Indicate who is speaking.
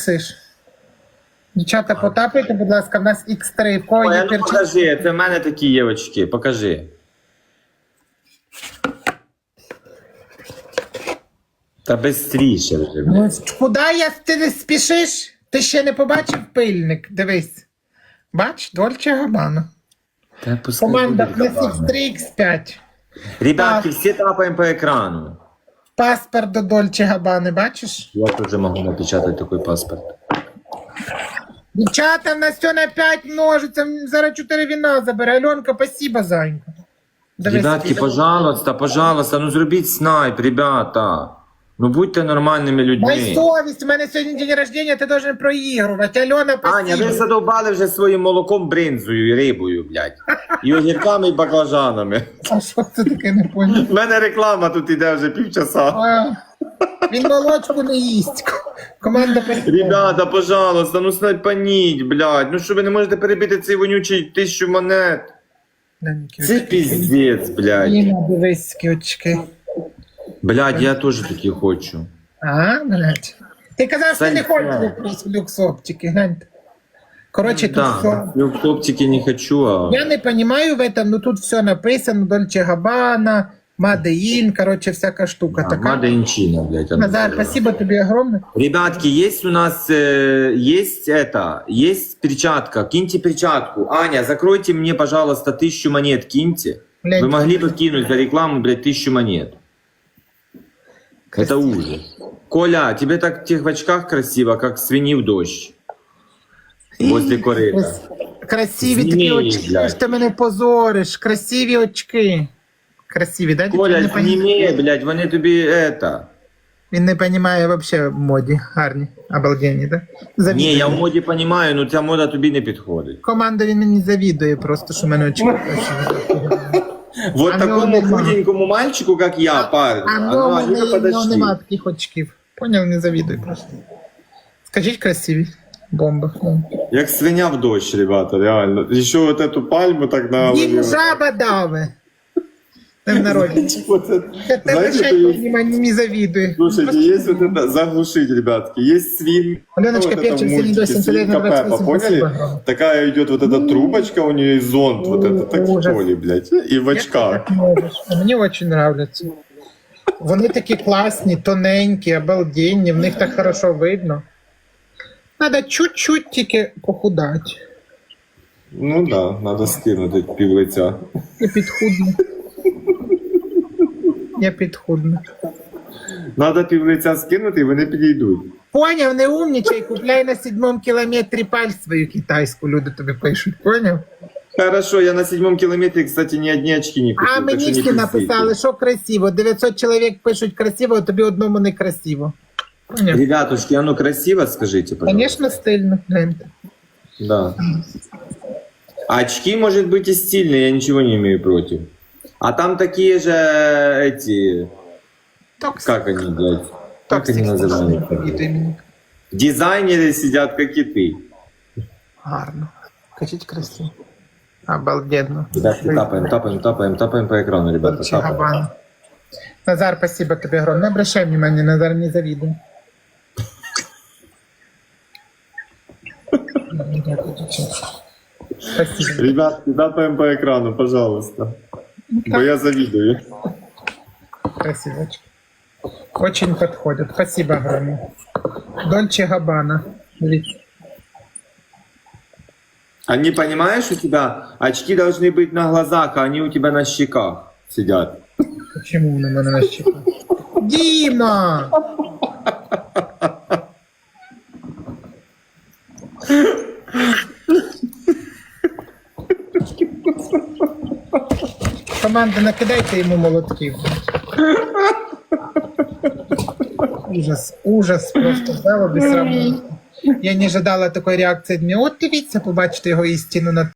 Speaker 1: Сиш. Дівчата, потапайте, будь ласка, в нас X3. В кого
Speaker 2: Ой,
Speaker 1: є
Speaker 2: а ну
Speaker 1: перчатки?
Speaker 2: покажи, це в мене такі є очки, покажи. Та бистріше вже.
Speaker 1: Ну, куди я ти не спішиш? Ти ще не побачив пильник. Дивись. Бач, Дольче Габана.
Speaker 2: Та пускай
Speaker 1: Команда
Speaker 2: буде
Speaker 1: в нас. X3, X5.
Speaker 2: Ребятки, всі тапаємо по екрану.
Speaker 1: Паспорт до Дольче Габани, бачиш?
Speaker 2: Я теж можу напечатати такий паспорт.
Speaker 1: Дівчата, в нас все на 5 множиться. Зараз 4 віна забере. Альонка, спасибо, зайка. Дивись,
Speaker 2: Ребятки, пожалуйста, пожалуйста, ну зробіть снайп, ребята. Ну будьте нормальними людьми.
Speaker 1: совість, у мене сьогодні день рождения, ти должен проігрувати. Альона,
Speaker 2: Аня, ви задовбали вже своїм молоком, бринзою і рибою, блядь. І огірками, і баклажанами.
Speaker 1: А що це таке не понял?
Speaker 2: У мене реклама тут іде вже півчаса.
Speaker 1: А, Він молочку не їсть. Команда спасибо.
Speaker 2: Ребята, пожалуйста, ну снайпаніть, блядь. Ну що ви не можете перебити цей вонючий тисячу монет? Це піздець, блядь.
Speaker 1: Ніна, дивись.
Speaker 2: Блядь, я теж такі хочу.
Speaker 1: А, блядь. Ти казав, що ти не
Speaker 2: Санька.
Speaker 1: хочеш якісь люкс-оптики, гляньте. Коротше, тут все.
Speaker 2: Да, я в оптики не хочу, а...
Speaker 1: Я не понимаю в этом, но тут все написано, Дольче Габана, Мадеїн, короче, всяка штука
Speaker 2: А,
Speaker 1: така.
Speaker 2: Мада Инчина, блядь. она
Speaker 1: Назар,
Speaker 2: называется.
Speaker 1: спасибо тебе огромное.
Speaker 2: Ребятки, есть у нас, э, есть это, есть перчатка, киньте перчатку. Аня, закройте мне, пожалуйста, тысячу монет, киньте.
Speaker 1: Блядь.
Speaker 2: Вы могли бы кинуть за рекламу, блядь, тысячу монет. Это ужас. Коля, тебе так в тех в очках красиво, как свиньи в дождь. Возле корыта.
Speaker 1: Красиві такі
Speaker 2: Змії,
Speaker 1: очки,
Speaker 2: блядь.
Speaker 1: що ти мене позориш. Красиві очки. Красиві, да? Він
Speaker 2: Коля,
Speaker 1: не, поні-
Speaker 2: сними, блядь, вони тобі это.
Speaker 1: Він не розуміє вообще в моді. Гарні, обалденні, да? Завідує.
Speaker 2: Ні, я в моді розумію, ну ця мода тобі не підходить.
Speaker 1: Команда він мені завідує просто, що в мене очки красиві.
Speaker 2: Вот такому худенькому мальчику, как я, парень.
Speaker 1: А в нього нема таких очків. Поняв, не завідуй просто. Скажіть красиві. Бомба.
Speaker 2: Як свиня в дощ, ребята, реально. Еще вот эту пальму так на
Speaker 1: Їм жаба дави. Днем народження.
Speaker 2: Вот это.
Speaker 1: Та Тебе
Speaker 2: Знаете,
Speaker 1: ще
Speaker 2: что есть?
Speaker 1: не, не завідує.
Speaker 2: Слушайте, есть вот это заглушить, ребятки. Есть свин.
Speaker 1: Аленочка,
Speaker 2: вот это
Speaker 1: Петчик,
Speaker 2: в
Speaker 1: сегодня
Speaker 2: мультике,
Speaker 1: до сентября
Speaker 2: свинка
Speaker 1: на 28,
Speaker 2: Пеппа, поняли?
Speaker 1: спасибо.
Speaker 2: Такая идет вот эта трубочка, у нее и зонт, вот это так в
Speaker 1: Ужас.
Speaker 2: школе, блядь. И в очках.
Speaker 1: Як можеш? А Мені дуже нравляться. Вони такі класні, тоненькі, обалденні, в них так хорошо видно. Надо чуть-чуть тільки похудати.
Speaker 2: Ну да, надо скинути пів лиця.
Speaker 1: Я підхудну. Я підхудну.
Speaker 2: Надо пів лиця скинути, і вони підійдуть.
Speaker 1: Поняв, не умнічай, купляй на сідьмому кілометрі паль свою китайську, люди тобі пишуть, поняв?
Speaker 2: Хорошо, я на седьмом километре, кстати, ни одни очки не купил.
Speaker 1: А
Speaker 2: так
Speaker 1: мені
Speaker 2: что не
Speaker 1: всі написали, що красиво. 900 чоловік пишуть красиво, а тобі одному не красиво. Поняв?
Speaker 2: Ребятушки, оно красиво, скажите, пожалуйста.
Speaker 1: Звісно, стильно. гляньте.
Speaker 2: Да. Очки, может быть, и стильные, я ничего не имею против. А там такие же эти...
Speaker 1: Токсик.
Speaker 2: Как они, блядь? Как
Speaker 1: Токсик.
Speaker 2: они называются?
Speaker 1: Відео мені.
Speaker 2: Дизайнеры сидят, как и ты.
Speaker 1: Гарно. Кажіть красиво. Обалденно.
Speaker 2: Ребятки, тапаем, тапаем, тапаем, тапаем по экрану, ребята.
Speaker 1: Дольче
Speaker 2: Тапаем.
Speaker 1: Габбана. Назар, спасибо тебе огромное. Не обращай внимания, Назар, не завидуй. Спасибо.
Speaker 2: Ребятки, тапаем по экрану, пожалуйста. Бо я завидую.
Speaker 1: Красивочка. Очень подходит. Спасибо огромное. Дольче. Смотрите.
Speaker 2: Они, понимаешь, у тебя очки должны быть на глазах, а они у тебя на щеках сидят.
Speaker 1: Почему на мене на щеках? Діма! Команда, накидайте йому молотків. Ужас, ужас, просто взяло без. Я не ожидала такої реакції. От дивіться, побачите його істину на